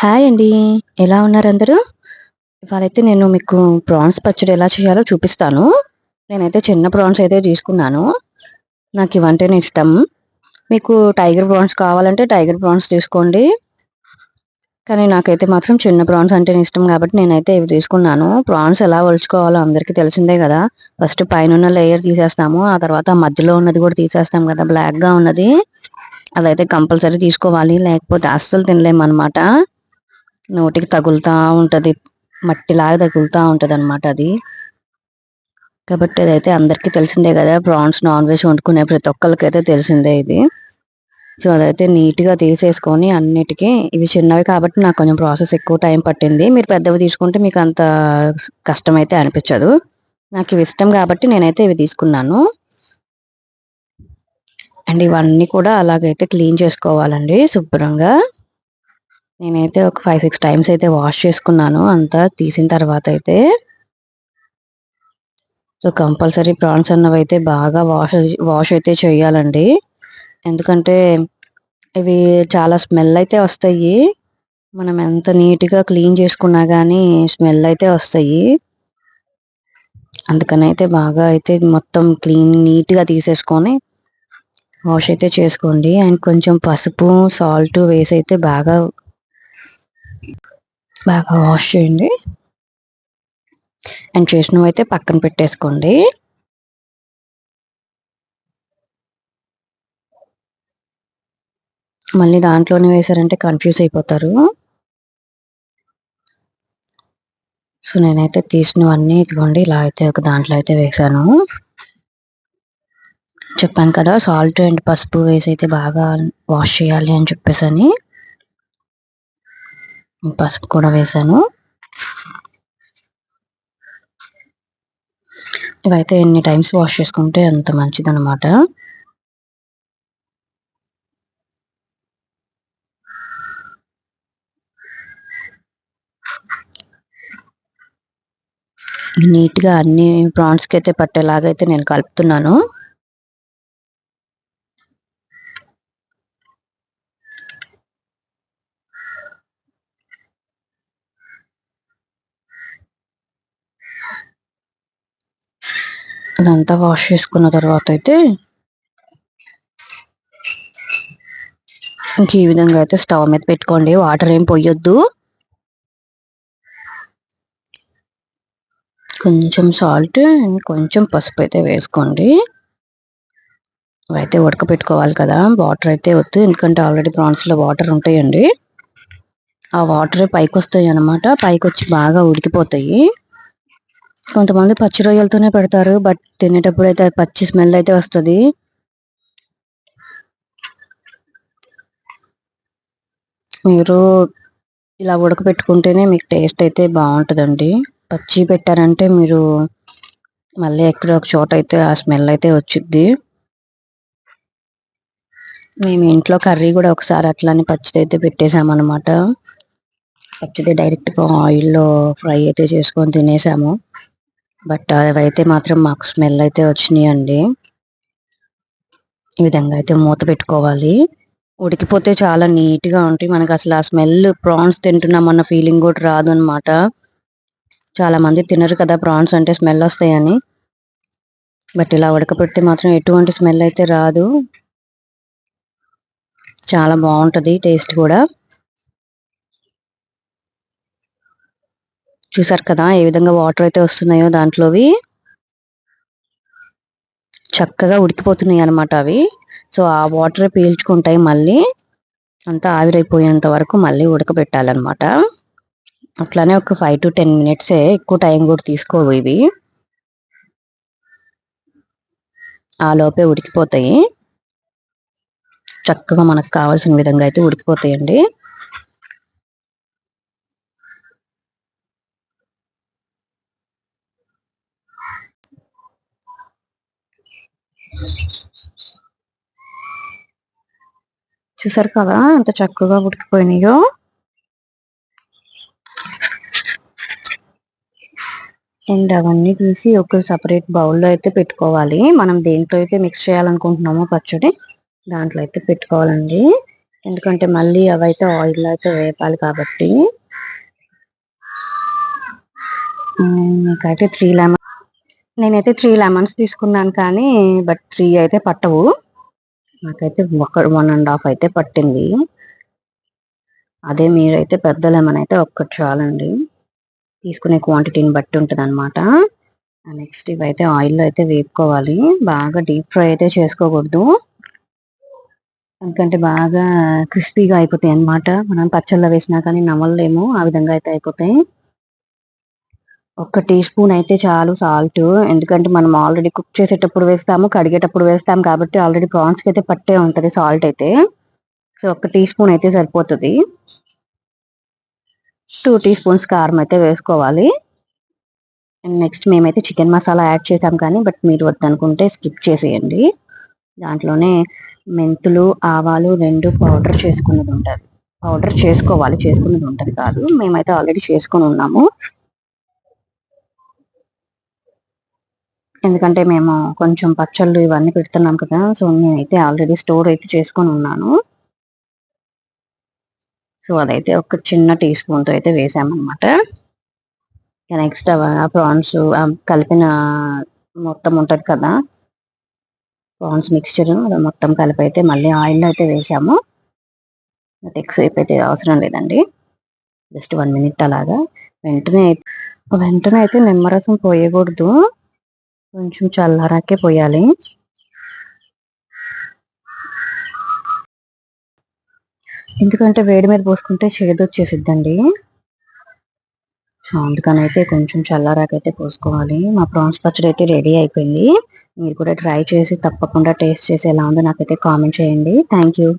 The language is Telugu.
హాయ్ అండి. ఎలా ఉన్నారు అందరూ? ఇవాళైతే నేను మీకు ప్రాన్స్ పచ్చడి ఎలా చేయాలో చూపిస్తాను. నేనైతే చిన్న ప్రాన్స్ అయితే తీసుకున్నాను. నాకు ఇవంటేనే ఇష్టం. మీకు టైగర్ ప్రాన్స్ కావాలంటే టైగర్ ప్రాన్స్ తీసుకోండి. కానీ నాకైతే మాత్రం చిన్న ప్రాన్స్ అంటేనే ఇష్టం కాబట్టి నేనైతే ఇవి తీసుకున్నాను. ప్రాన్స్ ఎలా ఒలుచుకోవాలో అందరికీ తెలిసిందే కదా! ఫస్ట్ పైనున్న లేయర్ తీసేస్తాము. ఆ తర్వాత మధ్యలో ఉన్నది కూడా తీసేస్తాం కదా! బ్లాక్‌గా ఉన్నది. అదైతే కంపల్సరీ తీసుకోవాలి. లేకపోతే అస్సలు తినలేము అనమాట నోటికి తగులుతా ఉంటది. మట్టిలాగా తగులుతా ఉంటదనమాట అది. కాబట్టి అదైతే అందరికీ తెలిసిందే కదా! ప్రాన్స్ నాన్ వెజ్ వండుకునే ప్రతి ఒక్కళ్ళకైతే తెలిసిందే ఇది. సో, అదైతే నీట్‌గా తీసేసుకొని అన్నిటికి ఇవి చిన్నవి కాబట్టి నాకు కొంచెం ప్రాసెస్ ఎక్కువ టైం పట్టింది. మీరు పెద్దవి తీసుకుంటే మీకు అంత కష్టమైతే అనిపించదు. నాకు ఇవి ఇష్టం కాబట్టి నేనైతే ఇవి తీసుకున్నాను. అండ్ ఇవన్నీ కూడా అలాగైతే క్లీన్ చేసుకోవాలండి శుభ్రంగా. నేనైతే ఒక 5, 6 టైమ్స్ అయితే వాష్ చేసుకున్నాను అంతా తీసిన తర్వాత అయితే. సో, కంపల్సరీ ప్రాన్స్ అన్నవి అయితే బాగా వాష్ వాష్ అయితే చేయాలండి. ఎందుకంటే ఇవి చాలా స్మెల్ అయితే వస్తాయి. మనం ఎంత నీట్‌గా క్లీన్ చేసుకున్నా కానీ స్మెల్ అయితే వస్తాయి. అందుకని అయితే బాగా అయితే మొత్తం క్లీన్ నీట్‌గా తీసేసుకొని వాష్ అయితే చేసుకోండి. అండ్ కొంచెం పసుపు, సాల్ట్ అయితే బాగా బాగా వాష్ చేయండి. అండ్ చేసినవైతే పక్కన పెట్టేసుకోండి. మళ్ళీ దాంట్లోనే వేశారంటే కన్‌ఫ్యూజ్ అయిపోతారు. సో, నేనైతే తీసినవన్నీ ఇదిగోండి ఇలా అయితే ఒక దాంట్లో అయితే వేశాను. చెప్పాను కదా! సాల్ట్ అండ్ పసుపు వేసి అయితే బాగా వాష్ చేయాలి అని చెప్పేసని. పసుపు కూడా వేశాను. ఇవైతే ఎన్ని టైమ్స్ వాష్ చేసుకుంటే అంత మంచిదన్నమాట నీట్‌గా అన్ని ప్రాన్స్కి పట్టేలాగా అయితే నేను కలుపుతున్నాను. ఇదంతా వాష్ చేసుకున్న తర్వాత అయితే ఇంక ఈ విధంగా అయితే స్టవ్ మీద పెట్టుకోండి. వాటర్ ఏం పోయొద్దు కొంచెం సాల్ట్ కొంచెం పసుపు అయితే వేసుకోండి. అయితే ఉడకపెట్టుకోవాలి కదా! వాటర్ అయితే వద్దు. ఎందుకంటే ఆల్రెడీ ప్రాన్స్‌లో వాటర్ ఉంటాయండి. ఆ వాటరే పైకి వచ్చి బాగా ఉడికిపోతాయి. కొంతమంది పచ్చి రొయ్యలతోనే పెడతారు. బట్ తినేటప్పుడు అయితే పచ్చి స్మెల్ అయితే వస్తుంది మీరు ఇలా ఉడకపెట్టుకుంటేనే మీకు టేస్ట్ అయితే బాగుంటుందండి పచ్చి పెట్టారంటే మీరు మళ్ళీ ఎక్కడ ఒక చోట అయితే ఆ స్మెల్ అయితే వచ్చిద్ది. మేము ఇంట్లో కర్రీ కూడా ఒకసారి అట్లనే పచ్చిదైతే పెట్టేసామనమాట. పచ్చిది డైరెక్ట్‌గా ఆయిల్‌లో ఫ్రై అయితే చేసుకొని తినేసాము. బట్ అవైతే మాత్రం మాకు స్మెల్ అయితే వచ్చినాయండి ఈ విధంగా అయితే మూత పెట్టుకోవాలి. ఉడికిపోతే చాలా నీట్‌గా ఉంటాయి. అసలు ఆ స్మెల్ ప్రాన్స్ తింటున్నామన్న ఫీలింగ్ కూడా రాదనమాట. చాలా మంది తినరు కదా! ప్రాన్స్ అంటే స్మెల్ వస్తాయని. బట్ ఇలా ఉడకపెడితే మాత్రం ఎటువంటి స్మెల్ అయితే రాదు. చాలా బాగుంటుంది టేస్ట్ కూడా. చూసారు కదా! ఏ విధంగా వాటర్ అయితే వస్తున్నాయో దాంట్లోవి. చక్కగా ఉడికిపోతున్నాయి అనమాట అవి. సో, ఆ వాటర్ పీల్చుకుంటాయి మళ్ళీ. అంతా ఆవిరైపోయేంత వరకు మళ్ళీ ఉడకబెట్టాలన్నమాట. అట్లానే ఒక 5-10 మినిట్సే ఎక్కువ టైం కూడా తీసుకోవు ఇవి. ఆ లోపే ఉడికిపోతాయి. చక్కగా మనకు కావాల్సిన విధంగా అయితే ఉడికిపోతాయండి. చూసారు కదా! ఎంత చక్కగా ఉడికిపోయినాయో. అండ్ అవన్నీ తీసి ఒక సపరేట్ బౌల్‌లో అయితే పెట్టుకోవాలి. మనం దేంట్లో అయితే మిక్స్ చేయాలనుకుంటున్నామో పచ్చడి దాంట్లో అయితే పెట్టుకోవాలండి. ఎందుకంటే మళ్ళీ అవైతే ఆయిల్లో అయితే వేపాలి కాబట్టి మ్మ్, త్రీ లెమన్ నేనైతే త్రీ లెమన్స్ తీసుకున్నాను కానీ బట్ త్రీ అయితే పట్టవు నాకైతే ఒక వన్ అండ్ హాఫ్ అయితే పట్టింది. అదే మీరైతే పెద్ద లెమన్ అయితే ఒక్కటి చాలండి. తీసుకునే క్వాంటిటీని బట్టి ఉంటుంది అనమాట నెక్స్ట్ ఇవైతే ఆయిల్లో అయితే వేపుకోవాలి. బాగా డీప్ ఫ్రై అయితే చేసుకోకూడదు. ఎందుకంటే బాగా క్రిస్పీగా అయిపోతాయి అన్నమాట మనం పచ్చళ్ళలో వేసినా కానీ నమలలేము. ఆ విధంగా అయితే అయిపోతాయి. ఒక టీ స్పూన్ అయితే చాలు సాల్ట్. ఎందుకంటే మనం ఆల్రెడీ కుక్ చేసేటప్పుడు వేస్తాము కడిగేటప్పుడు వేస్తాము కాబట్టి ఆల్రెడీ ప్రాన్స్కి అయితే పట్టే ఉంటుంది సాల్ట్ అయితే. సో ఒక టీ స్పూన్ అయితే సరిపోతుంది. టూ టీ స్పూన్స్ కారం అయితే వేసుకోవాలి. నెక్స్ట్ మేమైతే చికెన్ మసాలా యాడ్ చేసాం కానీ బట్ మీరు వద్దనుకుంటే స్కిప్ చేసేయండి. దాంట్లోనే మెంతులు ఆవాలు రెండు పౌడర్ చేసుకున్నది ఉంటుంది. పౌడర్ చేసుకోవాలి చేసుకున్నది ఉంటుంది కాదు. మేమైతే ఆల్రెడీ చేసుకొని ఉన్నాము. ఎందుకంటే మేము కొంచెం పచ్చళ్ళు ఇవన్నీ పెడుతున్నాం కదా సో నేనైతే ఆల్రెడీ స్టోర్ అయితే చేసుకొని ఉన్నాను. సో అదైతే ఒక చిన్న టీ స్పూన్తో అయితే వేసామన్నమాట. నెక్స్ట్ ప్రాన్స్ కలిపిన మొత్తం ఉంటుంది కదా ప్రాన్స్ మిక్స్చర్ మొత్తం కలిపి అయితే మళ్ళీ ఆయిల్ అయితే వేసాము. ఎక్కువసేపు అయితే అవసరం లేదండి. జస్ట్ వన్ మినిట్ అలాగా. వెంటనే అయితే వెంటనే అయితే నిమ్మరసం పోయకూడదు. కొంచెం చల్లారాకే పోయాలి. ఎందుకంటే వేడి మీద పోసుకుంటే చేదు వచ్చేసిద్దండి. సో అందుకని అయితే కొంచెం చల్లారాకైతే పోసుకోవాలి. మా ప్రాన్స్ పచ్చడి అయితే రెడీ అయిపోయింది. మీరు కూడా ట్రై చేసి తప్పకుండా టేస్ట్ చేసి ఎలా ఉందో నాకైతే కామెంట్ చేయండి. Thank you